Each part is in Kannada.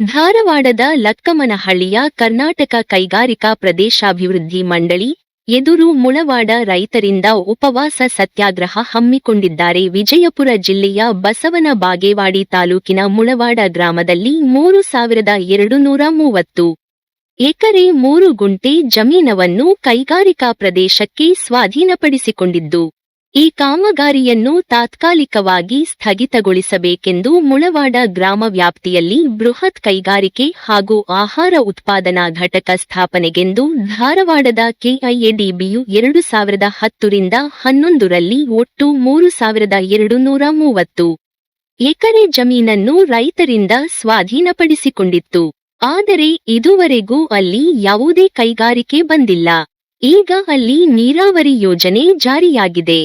ಧಾರವಾಡದ ಲಕ್ಕಮ್ಮನಹಳ್ಳಿಯ ಕರ್ನಾಟಕ ಕೈಗಾರಿಕಾ ಪ್ರದೇಶಾಭಿವೃದ್ಧಿ ಮಂಡಳಿ ಎದುರು ಮುಳವಾಡ ರೈತರಿಂದ ಉಪವಾಸ ಸತ್ಯಾಗ್ರಹ ಹಮ್ಮಿಕೊಂಡಿದ್ದಾರೆ. ವಿಜಯಪುರ ಜಿಲ್ಲೆಯ ಬಸವನ ಬಾಗೇವಾಡಿ ತಾಲೂಕಿನ ಮುಳವಾಡ ಗ್ರಾಮದಲ್ಲಿ ಮೂರು ಸಾವಿರದ ಎರಡು ನೂರ ಮೂವತ್ತು ಎಕರೆ ಮೂರು ಗುಂಟೆ ಜಮೀನವನ್ನು ಕೈಗಾರಿಕಾ ಪ್ರದೇಶಕ್ಕೆ ಸ್ವಾಧೀನಪಡಿಸಿಕೊಂಡಿದ್ದು ಈ ಕಾಮಗಾರಿಯನ್ನು ತಾತ್ಕಾಲಿಕವಾಗಿ ಸ್ಥಗಿತಗೊಳಿಸಬೇಕೆಂದು ಮುಳವಾಡ ಗ್ರಾಮ ವ್ಯಾಪ್ತಿಯಲ್ಲಿ ಬೃಹತ್ ಕೈಗಾರಿಕೆ ಹಾಗೂ ಆಹಾರ ಉತ್ಪಾದನಾ ಘಟಕ ಸ್ಥಾಪನೆಗೆಂದು ಧಾರವಾಡದ ಕೆಐಎಡಿಬಿಯು ಎರಡು ಸಾವಿರದ ಹತ್ತರಿಂದ ಹನ್ನೊಂದರಲ್ಲಿ ಒಟ್ಟು ಮೂರು ಸಾವಿರದ ಎರಡು ನೂರ ಮೂವತ್ತು ಎಕರೆ ಜಮೀನನ್ನು ರೈತರಿಂದ ಸ್ವಾಧೀನಪಡಿಸಿಕೊಂಡಿತ್ತು. ಆದರೆ ಇದುವರೆಗೂ ಅಲ್ಲಿ ಯಾವುದೇ ಕೈಗಾರಿಕೆ ಬಂದಿಲ್ಲ. ಈಗ ಅಲ್ಲಿ ನೀರಾವರಿ ಯೋಜನೆ ಜಾರಿಯಾಗಿದೆ.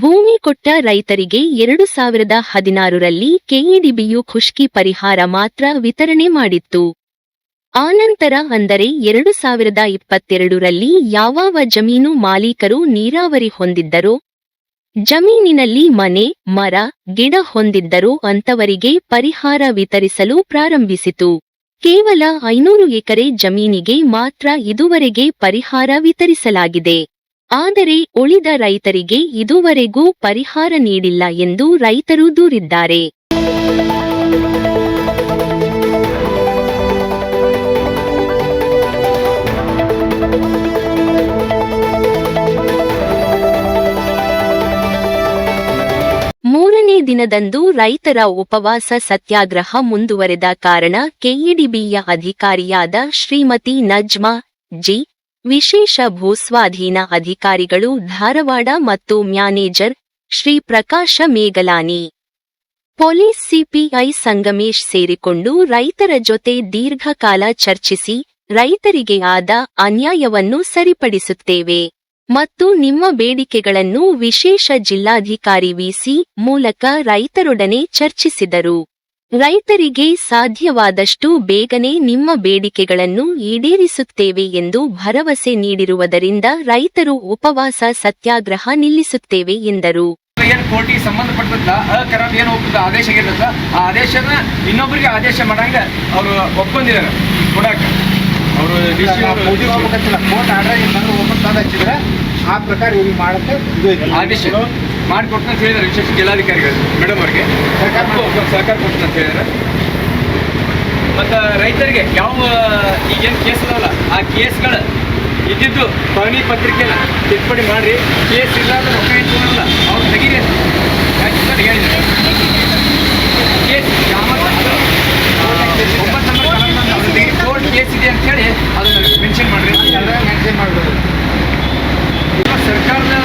ಭೂಮಿ ಕೊಟ್ಟ ರೈತರಿಗೆ ಎರಡು ಸಾವಿರದ ಹದಿನಾರರಲ್ಲಿ ಕೆಇಡಿಬಿಯು ಖುಷ್ಕಿ ಪರಿಹಾರ ಮಾತ್ರ ವಿತರಣೆ ಮಾಡಿತ್ತು. ಆನಂತರ ಅಂದರೆ ಎರಡು ಸಾವಿರದ ಇಪ್ಪತ್ತೆರಡರಲ್ಲಿ ಯಾವಾವ ಜಮೀನು ಮಾಲೀಕರು ನೀರಾವರಿ ಹೊಂದಿದ್ದರೋ, ಜಮೀನಿನಲ್ಲಿ ಮನೆ, ಮರ, ಗಿಡ ಹೊಂದಿದ್ದರೋ ಅಂತವರಿಗೆ ಪರಿಹಾರ ವಿತರಿಸಲು ಪ್ರಾರಂಭಿಸಿತು. ಕೇವಲ ಐನೂರು ಎಕರೆ ಜಮೀನಿಗೆ ಮಾತ್ರ ಇದುವರೆಗೆ ಪರಿಹಾರ ವಿತರಿಸಲಾಗಿದೆ. ಆದರೆ ಉಳಿದ ರೈತರಿಗೆ ಇದುವರೆಗೂ ಪರಿಹಾರ ನೀಡಿಲ್ಲ ಎಂದು ರೈತರು ದೂರಿದ್ದಾರೆ. ಮೂರನೇ ದಿನದಂದು ರೈತರ ಉಪವಾಸ ಸತ್ಯಾಗ್ರಹ ಮುಂದುವರೆದ ಕಾರಣ ಕೆಇಡಿಬಿಯ ಅಧಿಕಾರಿಯಾದ ಶ್ರೀಮತಿ ನಜ್ಮಾ ಜಿ ವಿಶೇಷ ಭೂಸ್ವಾಧೀನ ಅಧಿಕಾರಿಗಳು ಧಾರವಾಡ ಮತ್ತು manager Shri Prakash Megalani police CPI Sangamesh ಸೇರಿಕೊಂಡು ರೈತರ ಜೊತೆ ದೀರ್ಘಕಾಲ ಚರ್ಚಿಸಿ ರೈತರಿಗೆ ಆದ ಅನ್ಯಾಯವನ್ನು ಸರಿಪಡಿಸುತ್ತೇವೆ ಮತ್ತು ನಿಮ್ಮ ಬೇಡಿಕೆಗಳನ್ನು ವಿಶೇಷ ಜಿಲ್ಲಾಧಿಕಾರಿ ವಿಸಿ ಮೂಲಕ ರೈತರೊಡನೆ ಚರ್ಚಿಸಿದರು. ರೈತರಿಗೆ ಸಾಧ್ಯವಾದಷ್ಟು ಬೇಗನೆ ನಿಮ್ಮ ಬೇಡಿಕೆಗಳನ್ನು ಈಡೇರಿಸುತ್ತೇವೆ ಎಂದು ಭರವಸೆ ನೀಡಿರುವುದರಿಂದ ರೈತರು ಉಪವಾಸ ಸತ್ಯಾಗ್ರಹ ನಿಲ್ಲಿಸುತ್ತೇವೆ ಎಂದರು. ಏನು ಕೋರ್ಟಿಗೆ ಸಂಬಂಧಪಟ್ಟಂತ ಅಕರಾಮ್ ಏನು ಒಪ್ಪಿದ ಆದೇಶ ಆಗಿರ್ತದ ಆ ಆದೇಶನ ಇನ್ನೊಬ್ಬರಿಗೆ ಆದೇಶ ಮಾಡಂಗ ಅವರು ಒಪ್ಕೊಂಡಿದ್ದಾರೆ. ಕೊಡಾಕ. ಅವರು ಕೋರ್ಟ್ ಆರ್ಡರ್ ತಂದು ಹಚ್ಚಿದ್ರೆ ಆ ಪ್ರಕಾರ ಇವ್ರಿಗೆ ಮಾಡಕ್ಕೆ ಇದು ಆದೇಶ. ಮಾಡಿಕೊಡ್ತು ಅಂತ ಹೇಳಿದ್ದಾರೆ ವಿಶೇಷ ಜಿಲ್ಲಾಧಿಕಾರಿಗಳು. ಮೇಡಮ್ ಅವರಿಗೆ. ಸರ್ಕಾರ ಸರ್ಕಾರ ಸಹಕಾರ ಕೊಡ್ತು ಅಂತ ಹೇಳಿದ್ದಾರೆ. ಮತ್ತು ರೈತರಿಗೆ ಯಾವ ಈಗೇನು ಕೇಸ್ ಇದಾವಲ್ಲ ಆ ಕೇಸ್ಗಳು ಇದ್ದಿದ್ದು ಪಹಣಿ ಪತ್ರಿಕೆನ ತಿದ್ದುಪಡಿ ಮಾಡಿರಿ. ಕೇಸ್ ಇಲ್ಲ ಅಂದ್ರೆ ರೊಕ್ಕ ಕೊಡಲ್ಲ ಅವ್ರು ತೆಗೀರಿ ಹೇಳಿದ್ದಾರೆ ಕೇಸ್ ಒಂಬತ್ತು ನಂಬರ್ ಅವ್ರದ್ದು ಕೋರ್ಟ್ ಕೇಸ್ ಇದೆ ಅಂತ ಹೇಳಿ ಅದನ್ನು ಮೆನ್ಷನ್ ಮಾಡ್ರಿ ಎಲ್ಲ ಮೆನ್ಷನ್ ಮಾಡ್ಬೋದು ಈಗ ಸರ್ಕಾರದ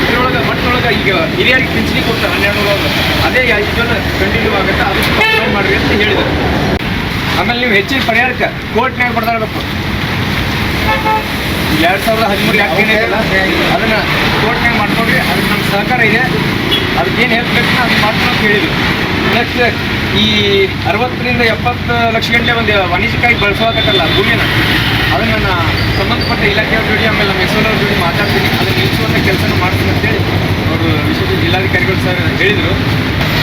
ಇದ್ರೊಳಗೆ ಮಟ್ಟೊಳಗೆ ಈಗ ಹಿರಿಯರಿಗೆ ಪಿಂಚಣಿ ಕೊಡ್ತಾರೆ ಹನ್ನೆರಡು ನೂರು ಅದೇ ಇದನ್ನ ಕಂಟಿನ್ಯೂ ಆಗುತ್ತೆ ಅದಕ್ಕೆ ಕಂಪ್ಲೇಂಟ್ ಮಾಡ್ರಿ ಅಂತ ಹೇಳಿದರು. ಆಮೇಲೆ ನೀವು ಹೆಚ್ಚಿನ ಪರಿಹಾರಕ್ಕೆ ಕೋರ್ಟ್ನಾಗ ಬಡ್ದಾಡಬೇಕು ಎರಡು ಸಾವಿರದ ಹದಿಮೂರು ಯಾಕೆ ಅದನ್ನು ಕೋರ್ಟ್ ಕೋರ್ಟ್ನಾಗ ಮಾಡ್ಕೊಂಡ್ರಿ ಅದಕ್ಕೆ ನಮ್ಮ ಸಹಕಾರ ಇದೆ. ಅದಕ್ಕೆ ಏನು ಹೆಲ್ಪ್ ಬೇಕು ಅದನ್ನ ಮಾಡ್ಕೊಂಡು ಅಂತ ಹೇಳಿದ್ರು ನೆಕ್ಸ್ಟ್ ಈ ಅರವತ್ತರಿಂದ ಎಪ್ಪತ್ತು ಲಕ್ಷ ಗಂಟೆ ಒಂದು ವಾಣಿಜ್ಯಕ್ಕಾಗಿ ಬಳಸೋಕತ್ತಲ್ಲ ಭೂಮಿನ. ಅದನ್ನು ನನ್ನ ಸಂಬಂಧಪಟ್ಟ ಇಲಾಖೆಯವ್ರ ಜೋಡಿ, ಆಮೇಲೆ ನಮ್ಮ ಎಸ್ ಅವ್ರ ಜೋಡಿ ಮಾತಾಡ್ತೀನಿ. ಅದನ್ನು ನಿಲ್ಲಿಸುವಂಥ ಕೆಲಸನ ಮಾಡ್ತೀನಿ ಅಂತೇಳಿ ಅವರು ವಿಶೇಷ ಜಿಲ್ಲಾಧಿಕಾರಿಗಳು ಸರ್ ಹೇಳಿದರು.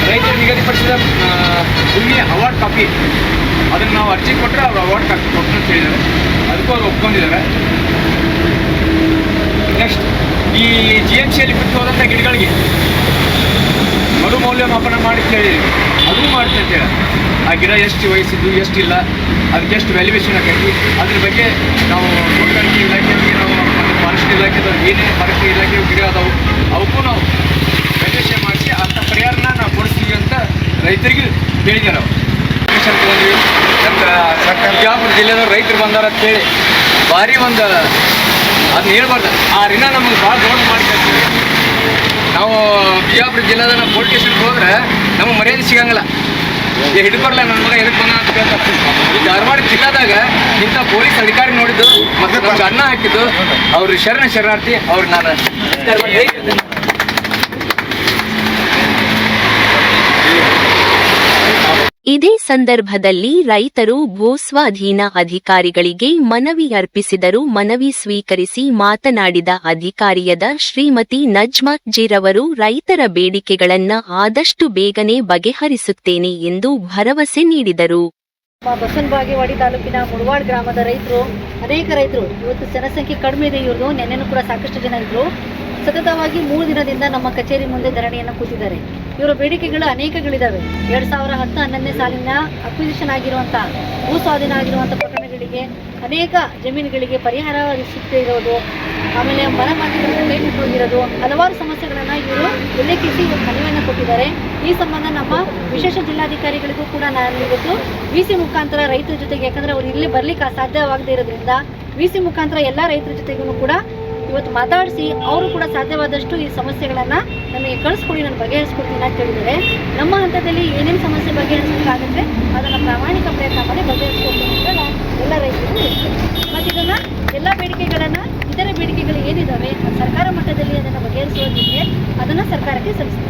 ರೈತರು ನಿಗದಿಪಡಿಸಿದ ಭೂಮಿಯ ಅವಾರ್ಡ್ ಕಾಪಿ ಅದನ್ನು ನಾವು ಅರ್ಜಿ ಕೊಟ್ಟರೆ ಅವರು ಅವಾರ್ಡ್ ಕಾಪಿ ಕೊಟ್ಟರು ಅಂತ ಹೇಳಿದ್ದಾರೆ. ಅದಕ್ಕೂ ಅವ್ರು ಒಪ್ಕೊಂಡಿದ್ದಾರೆ. ನೆಕ್ಸ್ಟ್ ಈ ಜಿ ಎಂ ಸಿಯಲ್ಲಿ ಬಿಟ್ಟು ಹೋದಂಥ ಗಿಡಗಳಿಗೆ ಮರು ಮೌಲ್ಯಮಾಪನ ಮಾಡಿ ಅಂತ ಹೇಳಿದ್ವಿ ಅದು ಹೇಳಿ ಆ ಗಿಡ ಎಷ್ಟು ವಯಸ್ಸಿದ್ದು ಎಷ್ಟಿಲ್ಲ ಅದಕ್ಕೆ ಎಷ್ಟು ವ್ಯಾಲ್ಯೂಯೇಷನ್ ಆಗೈತಿ ಅದ್ರ ಬಗ್ಗೆ ನಾವು ತೋಟಗಾರಿಕೆ ಇಲಾಖೆಯವರಿಗೆ ನಾವು ಮತ್ತು ಫಾರೆಸ್ಟ್ ಇಲಾಖೆದವ್ರು ಏನೇನು ಫಾರೆಸ್ಟ್ ಇಲಾಖೆ ಗಿಡ ಅದಾವು ಅವಕ್ಕೂ ನಾವು ವ್ಯಾಲ್ಯೂಯೇಷನ್ ಮಾಡಿಸಿ ಅಂಥ ಪರಿಹಾರನ ನಾವು ಕೊಡಿಸ್ತೀವಿ ಅಂತ ರೈತರಿಗೆ ಹೇಳಿದ್ದಾರೆ ನಾವು ಸರ್ಕಾರ ತಗೊಂಡ್ವಿ ಸರ್ಕಾರ ಬಿಜಾಪುರ ಜಿಲ್ಲೆದವ್ರು ರೈತರು ಬಂದಾರ ಅಂತೇಳಿ ಭಾರಿ ಒಂದು ಅದನ್ನ ಹೇಳ್ಬಾರ್ದು. ಆ ಋಣ ನಮಗೆ ಭಾಳ ದೊಡ್ಡ ಮಾಡಿ. ನಾವು ಬಿಜಾಪುರ ಜಿಲ್ಲಾದ ನಾವು ಪೊಲೀಸ್ ಸ್ಟೇಷನ್ಗೆ ಹೋದ್ರೆ ನಮಗೆ ಮರ್ಯಾದೆ ಸಿಗಂಗಿಲ್ಲ. ಹಿಡ್ಕೊಡಲ್ಲ ಹಿಡ್ಕೊಡ್ಲ ನನ್ನ ಮಗ ಎದಕ್ಕೆ ಬಂದ ಅಂತ ಕೇಳ್ತಾರೆ ಈ ಧಾರವಾಡ ಜಿಲ್ಲಾದಾಗ ಇಂಥ ಪೊಲೀಸ್ ಅಧಿಕಾರಿ ನೋಡಿದ್ದು, ಮತ್ತೆ ನಮ್ಗೆ ಅನ್ನ ಹಾಕಿದ್ದು, ಅವ್ರ ಶರಣ ಶರಣಾರ್ಥಿ, ಅವ್ರು ನಾನು. ಇದೇ ಸಂದರ್ಭದಲ್ಲಿ ರೈತರು ಭೂಸ್ವಾಧೀನ ಅಧಿಕಾರಿಗಳಿಗೆ ಮನವಿ ಅರ್ಪಿಸಿದರು. ಮನವಿ ಸ್ವೀಕರಿಸಿ ಮಾತನಾಡಿದ ಅಧಿಕಾರಿಯದ ಶ್ರೀಮತಿ ನಜ್ಮಾ, ಜಿರವರು ರೈತರ ಬೇಡಿಕೆಗಳನ್ನ ಆದಷ್ಟು ಬೇಗನೆ ಬಗೆಹರಿಸುತ್ತೇನೆ ಎಂದು ಭರವಸೆ ನೀಡಿದರು. ಬಸವನ ಬಾಗೇವಾಡಿ ತಾಲೂಕಿನ ಮುಡವಾಡ್ ಗ್ರಾಮದ ರೈತರು, ಅನೇಕ ರೈತರು, ಇವತ್ತು ಜನಸಂಖ್ಯೆ ಕಡಿಮೆ ಇದೆ ಇವ್ರದ್ದು, ನೆನ್ನೆನೂ ಕೂಡ ಸಾಕಷ್ಟು ಜನ ಇದ್ರು. ಸತತವಾಗಿ ಮೂರು ದಿನದಿಂದ ನಮ್ಮ ಕಚೇರಿ ಮುಂದೆ ಧರಣಿಯನ್ನು ಕೂತಿದ್ದಾರೆ. ಇವರ ಬೇಡಿಕೆಗಳು ಅನೇಕಗಳಿದ್ದಾವೆ ಎರಡು ಸಾವಿರ ಹತ್ತು ಹನ್ನೊಂದನೇ ಸಾಲಿನ ಅಕ್ವಿಸಿಷನ್ ಆಗಿರುವಂಥ ಭೂ ಸ್ವಾಧೀನ ಆಗಿರುವಂಥ ಪ್ರಕರಣಗಳಿಗೆ ಅನೇಕ ಜಮೀನುಗಳಿಗೆ ಪರಿಹಾರ ಸಿಗದೇ ಆಮೇಲೆ ಮರ ಮಾತಿಗಳನ್ನು ಕೈ ಹೋಗಿರೋದು ಹಲವಾರು ಸಮಸ್ಯೆಗಳನ್ನು ಇವರು ಉಲ್ಲೇಖಿಸಿ ಇವರು ಮನವಿಯನ್ನು ಕೊಟ್ಟಿದ್ದಾರೆ. ಈ ಸಂಬಂಧ ನಮ್ಮ ವಿಶೇಷ ಜಿಲ್ಲಾಧಿಕಾರಿಗಳಿಗೂ ಕೂಡ ನಾನು ಇವತ್ತು ವಿ ಸಿ ಮುಖಾಂತರ ರೈತರ ಜೊತೆಗೆ, ಯಾಕಂದ್ರೆ ಅವ್ರು ಇಲ್ಲಿ ಬರ್ಲಿಕ್ಕೆ ಸಾಧ್ಯವಾಗದೇ ಇರೋದ್ರಿಂದ ವಿ ಸಿ ಮುಖಾಂತರ ಎಲ್ಲ ರೈತರ ಜೊತೆಗೂ ಕೂಡ ಇವತ್ತು ಮಾತಾಡಿಸಿ ಅವರು ಕೂಡ ಸಾಧ್ಯವಾದಷ್ಟು ಈ ಸಮಸ್ಯೆಗಳನ್ನು ನಮಗೆ ಕಳಿಸ್ಕೊಡಿ ನಾನು ಬಗೆಹರಿಸ್ಕೊಡ್ತೀನಿ ಅಂತ ಹೇಳಿದರೆ ನಮ್ಮ ಹಂತದಲ್ಲಿ ಏನೇನು ಸಮಸ್ಯೆ ಬಗೆಹರಿಸಬೇಕಾಗುತ್ತೆ ಅದನ್ನು ಪ್ರಾಮಾಣಿಕ ಪ್ರಯತ್ನ ಮಾಡಿ ಬಗೆಹರಿಸ್ಕೊಡ್ತೀನಿ ಅಂತ ನಾನು ಎಲ್ಲ ರೈತರು ಮತ್ತು ಇದನ್ನು ಎಲ್ಲ ಬೇಡಿಕೆಗಳನ್ನು ಇತರ ಬೇಡಿಕೆಗಳು ಏನಿದ್ದಾವೆ ಸರ್ಕಾರ ಮಟ್ಟದಲ್ಲಿ ಅದನ್ನು ಬಗೆಹರಿಸುವುದಕ್ಕೆ ಅದನ್ನು ಸರ್ಕಾರಕ್ಕೆ ಸಲ್ಲಿಸ್ತೀನಿ.